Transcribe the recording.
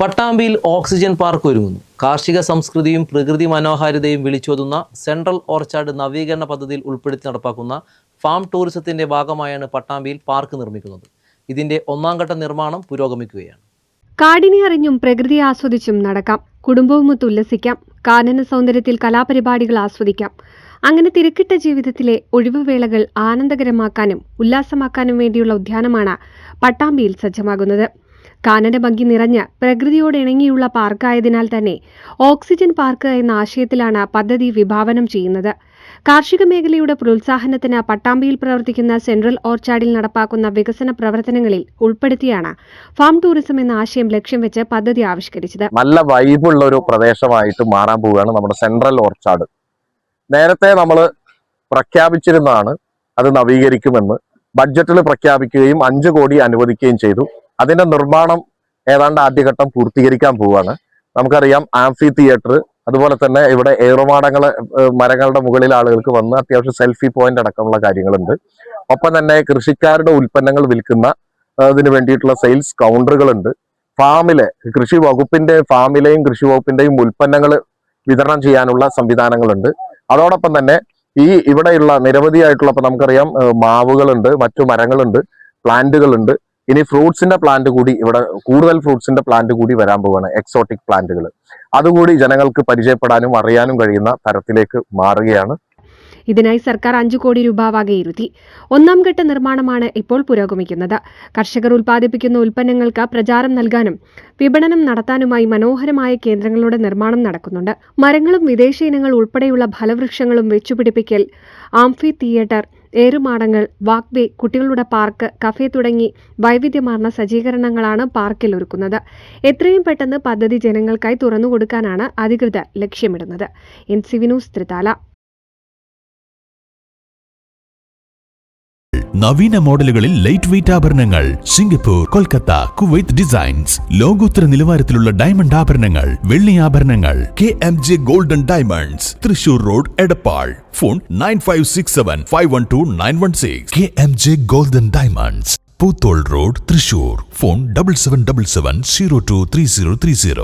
പട്ടാമ്പിയിൽ oxygen park ഒരുങ്ങുന്നു. കാർഷിക സംസ്കൃതിയും പ്രകൃതി മനോഹാരിതയും വിളിച്ചോതുന്ന സെൻട്രൽ ഓർച്ചാർഡ് നവീകരണ പദ്ധതിയിൽ ഉൾപ്പെടുത്തി നടപ്പാക്കുന്ന ഫാം ടൂറിസത്തിന്റെ ഭാഗമായാണ് പട്ടാമ്പിയിൽ പാർക്ക് നിർമ്മിക്കുന്നത്. ഇതിന്റെ ഒന്നാം ഘട്ട നിർമ്മാണം പുരോഗമിക്കുകയാണ്. കാടിനെ അറിഞ്ഞും പ്രകൃതി ആസ്വദിച്ചും നടക്കാം. കുടുംബവുമൊത്ത് ഉല്ലസിക്കാം. കാനന സൗന്ദര്യത്തിൽ കലാപരിപാടികൾ ആസ്വദിക്കാം. അങ്ങനെ തിരക്കിട്ട ജീവിതത്തിലെ ഒഴിവുവേളകൾ ആനന്ദകരമാക്കാനും ഉല്ലാസമാക്കാനും വേണ്ടിയുള്ള ഉദ്യാനമാണ് പട്ടാമ്പിയിൽ സജ്ജമാകുന്നത്. കാനന ഭംഗി നിറഞ്ഞ് പ്രകൃതിയോട് ഇണങ്ങിയുള്ള പാർക്കായതിനാൽ തന്നെ ഓക്സിജൻ പാർക്ക് എന്ന ആശയത്തിലാണ് പദ്ധതി വിഭാവനം ചെയ്യുന്നത്. കാർഷിക മേഖലയുടെ പ്രോത്സാഹനത്തിന് പട്ടാമ്പിയിൽ പ്രവർത്തിക്കുന്ന സെൻട്രൽ ഓർച്ചാർഡിൽ നടപ്പാക്കുന്ന വികസന പ്രവർത്തനങ്ങളിൽ ഉൾപ്പെടുത്തിയാണ് ഫാം ടൂറിസം എന്ന ആശയം ലക്ഷ്യം വെച്ച് പദ്ധതി ആവിഷ്കരിച്ചത്. നല്ല വൈബുള്ള ഒരു പ്രദേശമായിട്ട് മാറാൻ പോവുകയാണ് നമ്മുടെ സെൻട്രൽ ഓർച്ചാർഡ് നേരത്തെ നമ്മൾ പ്രഖ്യാപിച്ചിരുന്നാണ് അത് നവീകരിക്കുമെന്ന്. ബഡ്ജറ്റിൽ പ്രഖ്യാപിക്കുകയും അഞ്ചു കോടി അനുവദിക്കുകയും ചെയ്തു. അതിന്റെ നിർമ്മാണം ഏതാണ്ട് ആദ്യഘട്ടം പൂർത്തീകരിക്കാൻ പോവുകയാണ് നമുക്കറിയാം ആംഫി തിയേറ്റർ അതുപോലെ തന്നെ ഇവിടെ ഏറുമാടങ്ങൾ മരങ്ങളുടെ മുകളിൽ ആളുകൾക്ക് വന്ന് അത്യാവശ്യം സെൽഫി പോയിന്റ് അടക്കമുള്ള കാര്യങ്ങളുണ്ട്. ഒപ്പം തന്നെ കൃഷിക്കാരുടെ ഉൽപ്പന്നങ്ങൾ വിൽക്കുന്ന അതിന് വേണ്ടിയിട്ടുള്ള സെയിൽസ് കൗണ്ടറുകളുണ്ട്. ഫാമിലെ കൃഷി വകുപ്പിന്റെ ഫാമിലെയും കൃഷി വകുപ്പിന്റെയും ഉൽപ്പന്നങ്ങൾ വിതരണം ചെയ്യാനുള്ള സംവിധാനങ്ങളുണ്ട്. അതോടൊപ്പം തന്നെ ഈ ഇവിടെയുള്ള നിരവധിയായിട്ടുള്ള ഇപ്പൊ നമുക്കറിയാം മാവുകളുണ്ട് മറ്റു മരങ്ങളുണ്ട് പ്ലാന്റുകളുണ്ട്. ഇനി ഫ്രൂട്ട്സിന്റെ പ്ലാന്റ് കൂടി ഇവിടെ കൂടുതൽ ഫ്രൂട്ട്സിന്റെ പ്ലാന്റ് കൂടി വരാൻ പോവാണ് എക്സോട്ടിക് പ്ലാന്റുകൾ അതുകൂടി ജനങ്ങൾക്ക് പരിചയപ്പെടാനും അറിയാനും കഴിയുന്ന തരത്തിലേക്ക് മാറുകയാണ്. ഇതിനായി സർക്കാർ അഞ്ചു കോടി രൂപ വകയിരുത്തി. ഒന്നാം ഘട്ട നിർമ്മാണമാണ് ഇപ്പോൾ പുരോഗമിക്കുന്നത്. കർഷകർ ഉൽപ്പാദിപ്പിക്കുന്ന ഉൽപ്പന്നങ്ങൾക്ക് പ്രചാരം നൽകാനും വിപണനം നടത്താനുമായി മനോഹരമായ കേന്ദ്രങ്ങളുടെ നിർമ്മാണം നടക്കുന്നുണ്ട്. മരങ്ങളും വിദേശ ഇനങ്ങൾ ഉൾപ്പെടെയുള്ള ഫലവൃക്ഷങ്ങളും വെച്ചുപിടിപ്പിക്കൽ ആംഫി തിയേറ്റർ ഏറുമാടങ്ങൾ വാക്വേ കുട്ടികളുടെ പാർക്ക് കഫേ തുടങ്ങി വൈവിധ്യമാർന്ന സജ്ജീകരണങ്ങളാണ് പാർക്കിൽ ഒരുക്കുന്നത്. എത്രയും പെട്ടെന്ന് പദ്ധതി ജനങ്ങൾക്കായി തുറന്നുകൊടുക്കാനാണ് അധികൃതർ ലക്ഷ്യമിടുന്നത്. എൻ വിനൂസ് ത്രിതാല നവീന മോഡലുകളിൽ ലൈറ്റ് വെയിറ്റ് ആഭരണങ്ങൾ. Singapore Kolkata Kuwait designs. ലോകോത്തര നിലവാരത്തിലുള്ള ഡയമണ്ട് ആഭരണങ്ങൾ. വെള്ളി ആഭരണങ്ങൾ. K M J golden diamonds Thrissur road Edappal. Phone nine five six seven five one two nine one six. K M J golden diamonds Poothole road Thrissur. Phone double seven double seven zero two three zero three zero.